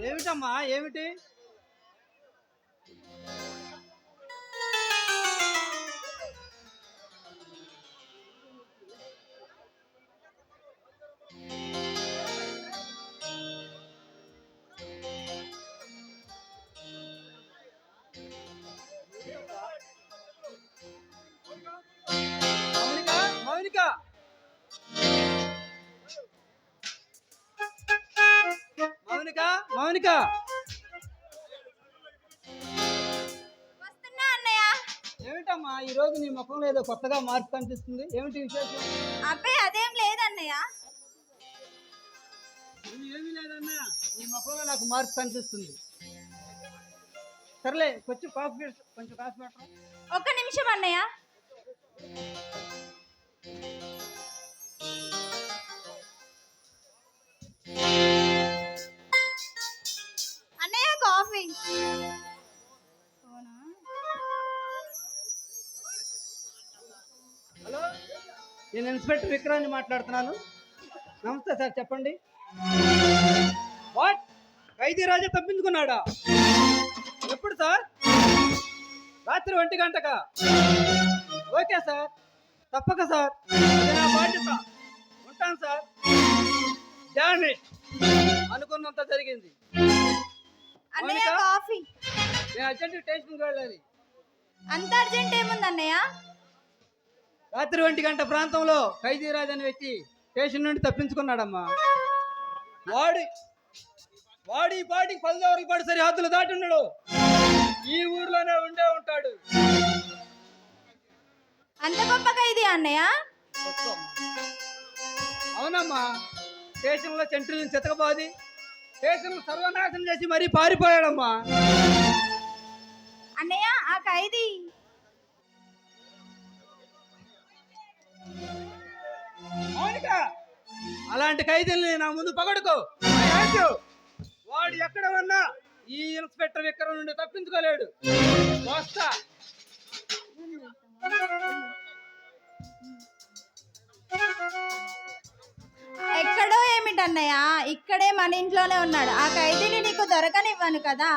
ఏమిటమ్మా? ఏమిటి? మౌనిక మౌనిక. ఏమిటమ్మా ఈ రోజు నీ ముఖంలో ఏదో కొత్తగా మార్పు కనిపిస్తుంది? ఏమిటి విశేషం? అబ్బాయి అదేం లేదన్నయ్య. ఏమీ లేదన్నా నీ ముఖంలో నాకు మార్పు కనిపిస్తుంది. సర్లే కొంచెం కాఫీ కొంచెం కాఫీ ఒక్క నిమిషం అన్నయ్య. నేను ఇన్స్పెక్టర్ విక్రాంత్ మాట్లాడుతున్నాను. నమస్తే సార్ చెప్పండి. వాట్? ఖైదీ రాజా తప్పించుకున్నాడా? ఎప్పుడు సార్? రాత్రి ఒంటి గంటక? Okay sir. తప్పక సార్. నా బాధ్యత. ఉంటాను సార్. డామిట్ అనుకున్నంత జరిగింది. నేను అర్జెంట్ స్టేషన్కి వెళ్ళాలి. అంత అర్జెంట్ ఏముంది అన్నయ్య? రాత్రి ఒంటి గంట ప్రాంతంలో ఖైదీరాజ్ అనే వ్యక్తి స్టేషన్ నుండి తప్పించుకున్నాడమ్మా. వాడి వాడి పాటికి పదిదవరకు పడి సరిహద్దులు దాటి ఉన్నాడు. ఈ ఊర్లోనే ఉండే ఉంటాడు. అంత గొప్పగా ఇది అన్నయ్య? అవునమ్మా. స్టేషన్లో సెంట్రీలను చితకబాది స్టేషన్ సర్వనాశనం చేసి మరీ పారిపోయాడమ్మా. అన్నయ్య ఆ ఖైదీ అలాంటి ఖైదీల్ని నా ముందు పగడుకో. వాడు ఎక్కడ ఉన్నా ఈ ఇన్స్పెక్టర్ ఎక్కడ నుండి తప్పించుకోలేడు. వస్తా. ఎక్కడో ఏమిటన్నయ్య? ఇక్కడే మన ఇంట్లోనే ఉన్నాడు. ఆ ఖైదీని నీకు దొరకనివ్వను కదా?